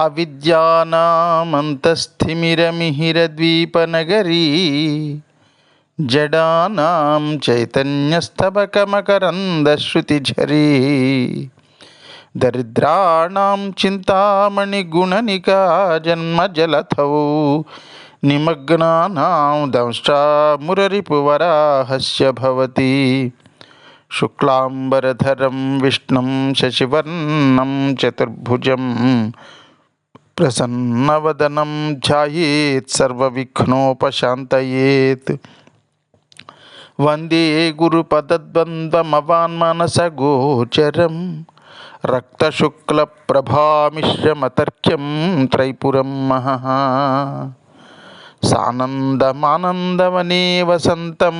అవిద్యానామంతస్థిమిరమిహిరద్వీపనగరీ జడానాం చైతన్యస్తబకమకరందశ్రుతిఝరీ దరిద్రాణం చింతామణిగుణనికా జన్మజలథౌ నిమగ్నానాం దంష్టామురరిపువరాహస్య భవతి శుక్లాంబరధరం విష్ణుం శశివర్ణం చతుర్భుజం ప్రసన్నవదనం ధ్యాయేత్ సర్వవిఘ్నోపశాంతయేత్. వందే గురుపదద్వంద్వమవాన్మనసగోచరం రక్తశుక్లప్రభామిశ్రమతర్క్యం త్రైపురం మహః. సానందమానందవనే వసంతం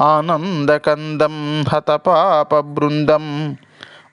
ఆనందకందం హతపాపబృందం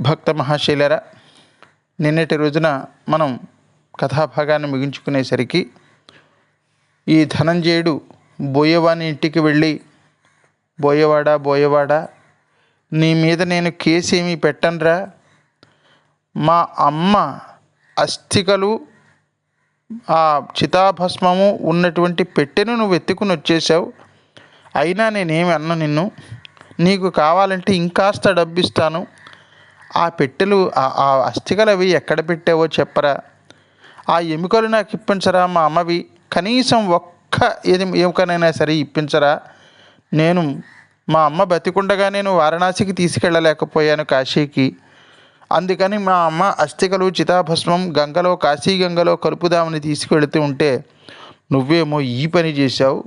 భక్త మహాశైలరా నిన్నటి రోజున మనం కథాభాగాన్ని ముగించుకునేసరికి ఈ ధనంజయుడు బోయవాని ఇంటికి వెళ్ళి బోయవాడా బోయవాడా నీ మీద నేను కేసేమీ ఏమీ పెట్టనురా. మా అమ్మ అస్థికలు ఆ చితాభస్మము ఉన్నటువంటి పెట్టెను నువ్వు ఎత్తుకుని వచ్చేసావు అయినా నేనేమి అన్న నిన్ను? నీకు కావాలంటే ఇంకాస్త డబ్బిస్తాను. ఆ పెట్టెలు ఆ- అస్థికలు అవి ఎక్కడ పెట్టావో చెప్పరా? ఆ ఎముకలు నాకు ఇప్పించరా మా అమ్మవి? కనీసం ఒక్క ఏది ఎముకనైనా సరే ఇప్పించరా? నేను మా అమ్మ బతికుండగా నేను వారణాసికి తీసుకెళ్ళలేకపోయాను కాశీకి. అందుకని మా అమ్మ అస్థికలు చితాభస్మం గంగలో కాశీ గంగలో కలుపుదామని తీసుకెళ్తూ ఉంటే నువ్వేమో ఈ పని చేశావు?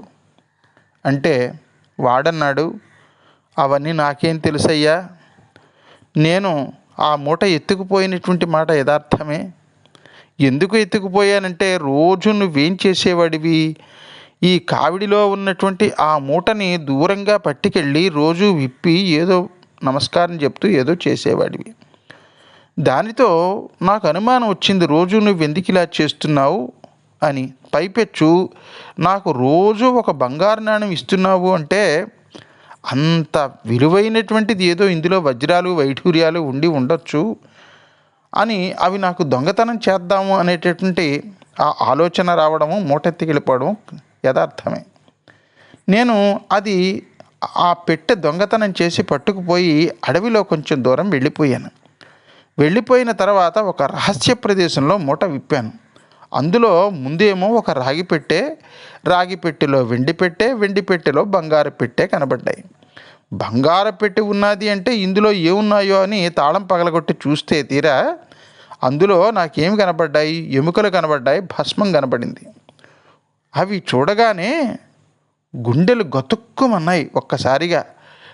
అంటే వాడన్నాడు. అవన్నీ నాకేం తెలుసయ్యా? నేను ఆ మూట ఎత్తుకుపోయినటువంటి మాట యథార్థమే? ఎందుకు ఎత్తుకుపోయానంటే రోజు నువ్వేం చేసేవాడివి? ఈ కావిడిలో ఉన్నటువంటి ఆ మూటని దూరంగా పట్టుకెళ్ళి రోజు విప్పి ఏదో నమస్కారం చెప్తూ ఏదో చేసేవాడివి. దానితో నాకు అనుమానం వచ్చింది రోజు నువ్వు ఎందుకు ఇలా చేస్తున్నావు? అని. పైపెచ్చు నాకు రోజు ఒక బంగారు నాణ్యం ఇస్తున్నావు అంటే అంత విలువైనటువంటిది ఏదో ఇందులో వజ్రాలు వైఢూర్యాలు ఉండి ఉండొచ్చు అని అవి నాకు దొంగతనం చేద్దాము అనేటటువంటి ఆ ఆలోచన రావడము మూటెత్తికెళ్ళిపోవడం యథార్థమే. నేను అది ఆ పెట్టె దొంగతనం చేసి పట్టుకుపోయి అడవిలో కొంచెం దూరం వెళ్ళిపోయాను. వెళ్ళిపోయిన తర్వాత ఒక రహస్య ప్రదేశంలో మూట విప్పాను. అందులో ముందేమో ఒక రాగి పెట్టె రాగి పెట్టెలో వెండి పెట్టె వెండి పెట్టెలో బంగారు పెట్టె కనబడ్డాయి. బంగారు పెట్టె ఉన్నది అంటే ఇందులో ఏమున్నాయో అని తాళం పగలగొట్టి చూస్తే తీరా అందులో నాకేమి కనబడ్డాయి? ఎముకలు కనబడ్డాయి భస్మం కనబడింది. అవి చూడగానే గుండెలు గతుక్కుమన్నాయి ఒక్కసారిగా.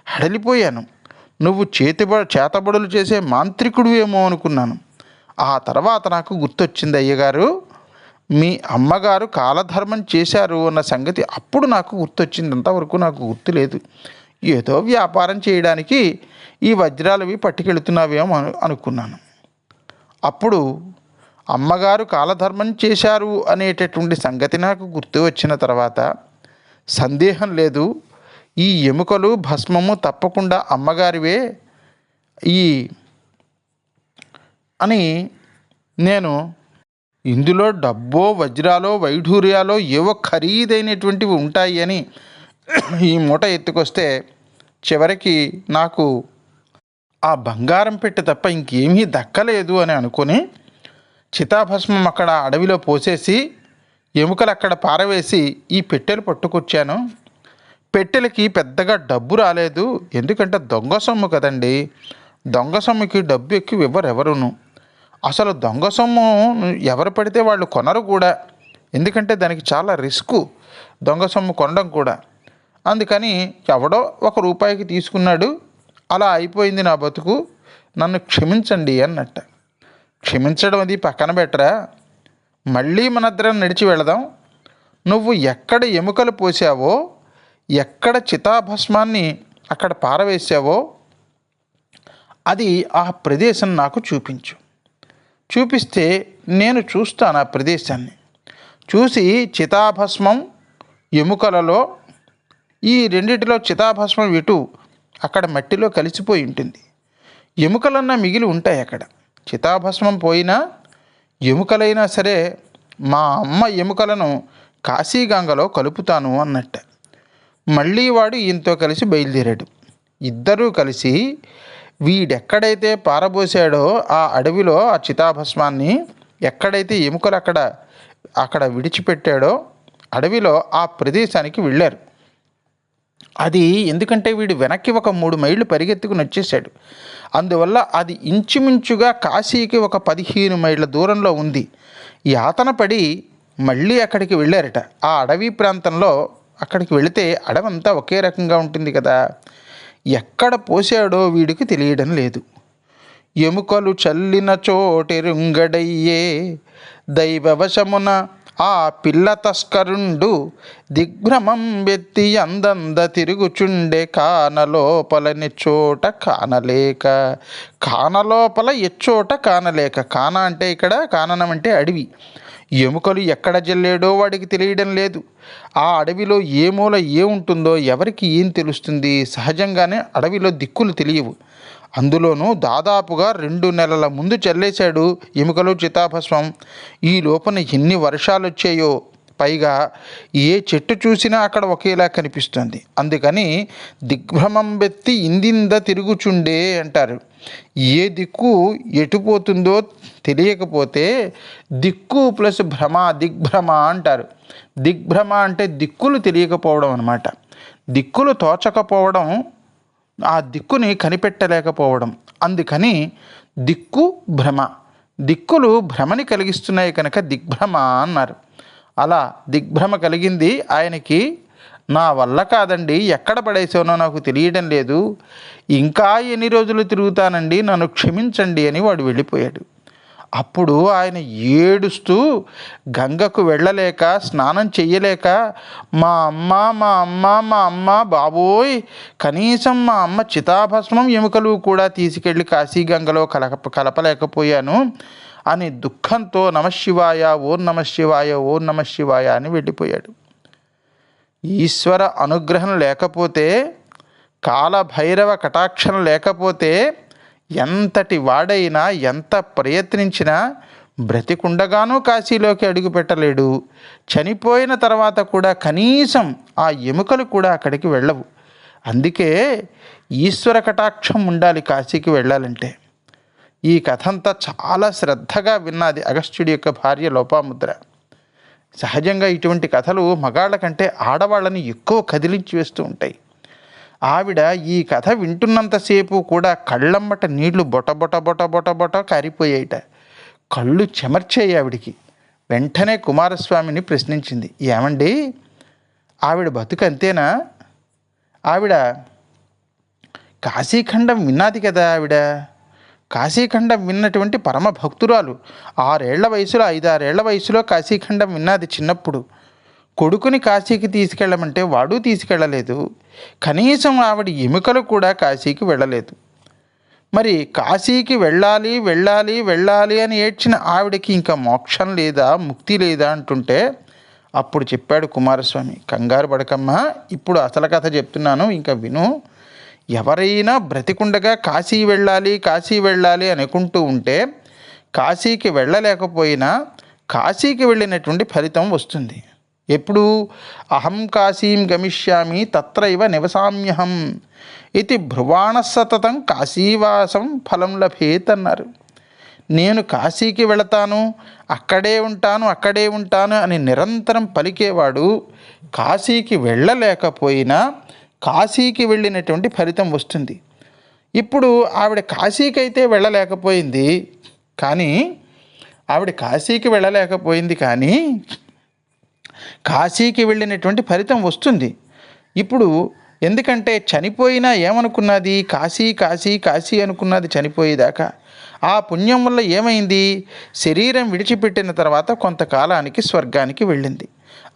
హడలిపోయాను. నువ్వు చేతిబ చేతబడులు చేసే మాంత్రికుడు ఏమో అనుకున్నాను. ఆ తర్వాత నాకు గుర్తొచ్చింది అయ్యగారు మీ అమ్మగారు కాలధర్మం చేశారు అన్న సంగతి అప్పుడు నాకు గుర్తొచ్చింది అంతవరకు నాకు గుర్తు లేదు ఏదో వ్యాపారం చేయడానికి ఈ వజ్రాలవి పట్టుకెళ్తున్నావేమో అను అనుకున్నాను. అప్పుడు అమ్మగారు కాలధర్మం చేశారు అనేటటువంటి సంగతి నాకు గుర్తు వచ్చిన తర్వాత సందేహం లేదు. ఈ ఎముకలు భస్మము తప్పకుండా అమ్మగారివే ఈ అని నేను ఇందులో డబ్బో వజ్రాలో వైఢూర్యాలో ఏవో ఖరీదైనటువంటివి ఉంటాయి అని ఈ మూట ఎత్తుకొస్తే చివరికి నాకు ఆ బంగారం పెట్టి తప్ప ఇంకేమీ దక్కలేదు అని అనుకొని చితాభస్మం అక్కడ అడవిలో పోసేసి ఎముకలు అక్కడ పారవేసి ఈ పెట్టెలు పట్టుకొచ్చాను. పెట్టెలకి పెద్దగా డబ్బు రాలేదు. ఎందుకంటే దొంగ సొమ్ము కదండి. దొంగ సొమ్ముకి డబ్బు ఎక్కువ ఇవ్వరు అసలు దొంగ సొమ్ము ఎవరు పడితే వాళ్ళు కొనరు కూడా. ఎందుకంటే దానికి చాలా రిస్క్ దొంగ సొమ్ము కొనడం కూడా. అందుకని ఎవడో ఒక రూపాయికి తీసుకున్నాడు అలా అయిపోయింది నా బతుకు నన్ను క్షమించండి అన్నట్ట. క్షమించడం అది పక్కన పెట్టరా? మళ్ళీ మనిద్దరం నడిచి వెళదాం. నువ్వు ఎక్కడ ఎముకలు పోసావో ఎక్కడ చితాభస్మాన్ని అక్కడ పారవేశావో అది ఆ ప్రదేశం నాకు చూపించు. చూపిస్తే నేను చూస్తాను ఆ ప్రదేశాన్ని. చూసి చితాభస్మం ఎముకలలో ఈ రెండిటిలో చితాభస్మం ఇటు అక్కడ మట్టిలో కలిసిపోయి ఉంటుంది. ఎముకలన్నా మిగిలి ఉంటాయి అక్కడ. చితాభస్మం పోయినా ఎముకలైనా సరే మా అమ్మ ఎముకలను కాశీగంగలో కలుపుతాను అన్నట్ట. మళ్ళీ వాడు ఈయనతో కలిసి బయలుదేరాడు. ఇద్దరూ కలిసి వీడెక్కడైతే పారబోసాడో ఆ అడవిలో ఆ చితాభస్మాన్ని ఎక్కడైతే ఎముకలు అక్కడ అక్కడ విడిచిపెట్టాడో అడవిలో ఆ ప్రదేశానికి వెళ్ళారు. అది ఎందుకంటే వీడు వెనక్కి ఒక మూడు మైళ్ళు పరిగెత్తుకుని వచ్చేసాడు అందువల్ల అది ఇంచుమించుగా కాశీకి ఒక పదిహేను మైళ్ళ దూరంలో ఉంది. యాతన పడి మళ్ళీ అక్కడికి వెళ్ళారట. ఆ అడవి ప్రాంతంలో అక్కడికి వెళితే అడవంతా ఒకే రకంగా ఉంటుంది కదా. ఎక్కడ పోసాడో వీడికి తెలియడం లేదు. ఎముకలు చల్లిన చోటెరుంగడయ్యే దైవవశమున ఆ పిల్ల తస్కరుండు దిగ్భ్రమం వెత్తి అందంద తిరుగుచుండే కానలోపల చోట కానలేక కానలోపల ఎచ్చోట కానలేక కాన అంటే ఇక్కడ కాననం అంటే అడవి. ఎముకలు ఎక్కడ జల్లాడో వాడికి తెలియడం లేదు. ఆ అడవిలో ఏ మూల ఏ ఉంటుందో ఎవరికి ఏం తెలుస్తుంది? సహజంగానే అడవిలో దిక్కులు తెలియవు. అందులోనూ దాదాపుగా రెండు నెలల ముందు చల్లేశాడు ఎముకలు చితాభస్మం. ఈ లోపల ఎన్ని వర్షాలు వచ్చాయో పైగా ఏ చెట్టు చూసినా అక్కడ ఒకేలా కనిపిస్తుంది. అందుకని దిగ్భ్రమం బెత్తి ఇందింద తిరుగుచుండే అంటారు. ఏ దిక్కు ఎటుపోతుందో తెలియకపోతే దిక్కు ప్లస్ భ్రమ దిగ్భ్రమ అంటారు. దిగ్భ్రమ అంటే దిక్కులు తెలియకపోవడం అనమాట దిక్కులు తోచకపోవడం ఆ దిక్కుని కనిపెట్టలేకపోవడం. అందుకని దిక్కు భ్రమ. దిక్కులు భ్రమని కలిగిస్తున్నాయి కనుక దిగ్భ్రమ అన్నారు. అలా దిగ్భ్రమ కలిగింది ఆయనకి నా వల్ల కాదండి ఎక్కడ పడేసానో నాకు తెలియడం లేదు ఇంకా ఎన్ని రోజులు తిరుగుతానండి నన్ను క్షమించండి అని వాడు వెళ్ళిపోయాడు. అప్పుడు ఆయన ఏడుస్తూ గంగకు వెళ్ళలేక స్నానం చెయ్యలేక మా అమ్మ మా అమ్మ మా అమ్మ బాబోయ్ కనీసం మా అమ్మ చితాభస్మం ఎముకలు కూడా తీసుకెళ్ళి కాశీగంగలో కలప కలపలేకపోయాను. అని దుఃఖంతో నమశివాయ ఓం నమశివాయ ఓం నమశివాయ అని వెళ్ళిపోయాడు. ఈశ్వర అనుగ్రహం లేకపోతే కాలభైరవ కటాక్షం లేకపోతే ఎంతటి వాడైనా ఎంత ప్రయత్నించినా బ్రతికుండగానూ కాశీలోకి అడుగుపెట్టలేడు చనిపోయిన తర్వాత కూడా కనీసం ఆ ఎముకలు కూడా అక్కడికి వెళ్ళవు. అందుకే ఈశ్వర కటాక్షం ఉండాలి కాశీకి వెళ్ళాలంటే. ఈ కథ అంతా చాలా శ్రద్ధగా విన్నది అగస్త్యుడి యొక్క భార్య లోపాముద్ర. సహజంగా ఇటువంటి కథలు మగాళ్ళ కంటే ఆడవాళ్ళని ఎక్కువ కదిలించి వేస్తూ ఉంటాయి. ఆవిడ ఈ కథ వింటున్నంతసేపు కూడా కళ్ళమ్మట నీళ్ళు బొట బొట బొట బొట బొట కారిపోయాయిట కళ్ళు చెమర్చాయి ఆవిడికి. వెంటనే కుమారస్వామిని ప్రశ్నించింది. ఏమండి? ఆవిడ బతుకు అంతేనా ఆవిడ కాశీఖండం విన్నాది కదా ఆవిడ. కాశీఖండం విన్నటువంటి పరమ భక్తురాలు. ఆరేళ్ళ వయసులో ఐదారేళ్ళ వయసులో కాశీఖండం విన్నది చిన్నప్పుడు. కొడుకుని కాశీకి తీసుకెళ్ళమంటే వాడు తీసుకెళ్ళలేదు. కనీసం ఆవిడ ఎముకలు కూడా కాశీకి వెళ్ళలేదు. మరి కాశీకి వెళ్ళాలి వెళ్ళాలి వెళ్ళాలి అని ఏడ్చిన ఆవిడకి ఇంకా మోక్షం లేదా ముక్తి లేదా అంటుంటే అప్పుడు చెప్పాడు కుమారస్వామి కంగారు పడకమ్మా ఇప్పుడు అసలు కథ చెప్తున్నాను ఇంకా విను. ఎవరైనా బ్రతికుండగా కాశీ వెళ్ళాలి కాశీ వెళ్ళాలి అనుకుంటూ ఉంటే కాశీకి వెళ్ళలేకపోయినా కాశీకి వెళ్ళినటువంటి ఫలితం వస్తుంది. ఎప్పుడు అహం కాశీం గమిష్యామి తత్రైవ నివసామ్యహం. ఇది భ్రువాణ సతతం కాశీవాసం ఫలం లభేత్ అన్నారు. నేను కాశీకి వెళతాను అక్కడే ఉంటాను అక్కడే ఉంటాను అని నిరంతరం పలికేవాడు కాశీకి వెళ్ళలేకపోయినా కాశీకి వెళ్ళినటువంటి ఫలితం వస్తుంది. ఇప్పుడు ఆవిడ కాశీకి అయితే వెళ్ళలేకపోయింది కానీ ఆవిడ కాశీకి వెళ్ళలేకపోయింది కానీ కాశీకి వెళ్ళినటువంటి ఫలితం వస్తుంది. ఇప్పుడు ఎందుకంటే చనిపోయినా ఏమనుకున్నది? కాశీ కాశీ కాశీ అనుకున్నది చనిపోయేదాకా. ఆ పుణ్యం వల్ల ఏమైంది? శరీరం విడిచిపెట్టిన తర్వాత కొంతకాలానికి స్వర్గానికి వెళ్ళింది.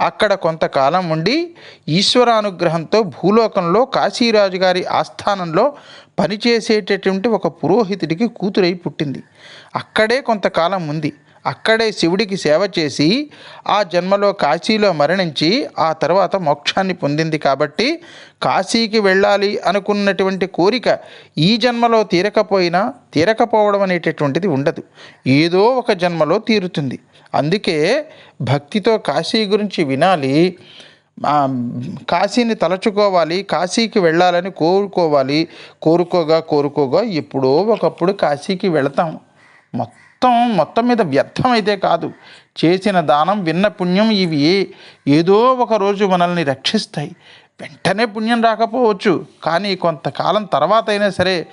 అక్కడ కొంతకాలం ఉండి ఈశ్వరానుగ్రహంతో భూలోకంలో కాశీరాజు గారి ఆస్థానంలో పనిచేసేటటువంటి ఒక పురోహితుడికి కూతురై పుట్టింది. అక్కడే కొంతకాలం ఉంది. అక్కడే శివుడికి సేవ చేసి ఆ జన్మలో కాశీలో మరణించి ఆ తర్వాత మోక్షాన్ని పొందింది కాబట్టి కాశీకి వెళ్ళాలి అనుకున్నటువంటి కోరిక ఈ జన్మలో తీరకపోయినా తీరకపోవడం అనేటటువంటిది ఉండదు. ఏదో ఒక జన్మలో తీరుతుంది. అందుకే భక్తితో కాశీ గురించి వినాలి. కాశీని తలచుకోవాలి. కాశీకి వెళ్ళాలని కోరుకోవాలి. కోరుకోగా కోరుకోగా ఎప్పుడో ఒకప్పుడు కాశీకి వెళతాం. మొత్తం మొత్తం మొత్తం మీద వ్యర్థం అయితే కాదు. చేసిన దానం విన్న పుణ్యం ఇవి. ఏ ఏదో ఒక రోజు మనల్ని రక్షిస్తాయి. వెంటనే పుణ్యం రాకపోవచ్చు. కానీ కొంతకాలం తర్వాత అయినా సరే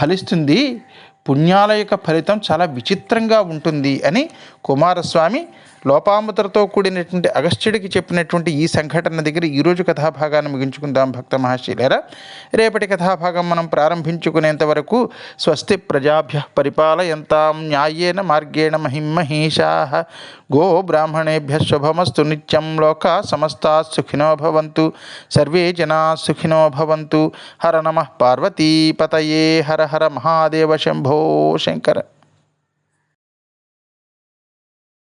ఫలిస్తుంది. పుణ్యాల యొక్క ఫలితం చాలా విచిత్రంగా ఉంటుంది అని కుమారస్వామి లోపాముద్రతో కూడినటువంటి అగస్త్యుడికి చెప్పినటువంటి ఈ సంఘటన దగ్గర ఈరోజు కథాభాగాన్ని ముగించుకుందాం భక్త మహాశీలేరా. రేపటి కథాభాగం మనం ప్రారంభించుకునేంత వరకు స్వస్తి ప్రజాభ్య పరిపాలయంతాం న్యాయేన మార్గేణ మహిమహీషా. గో బ్రాహ్మణేభ్య శుభమస్తు నిత్యం లోక సమస్తా సుఖినో భవంతు సర్వే జనా సుఖినో భవంతు. హర నమ పార్వతీపతయే హర హర మహాదేవ శంభో శంకర.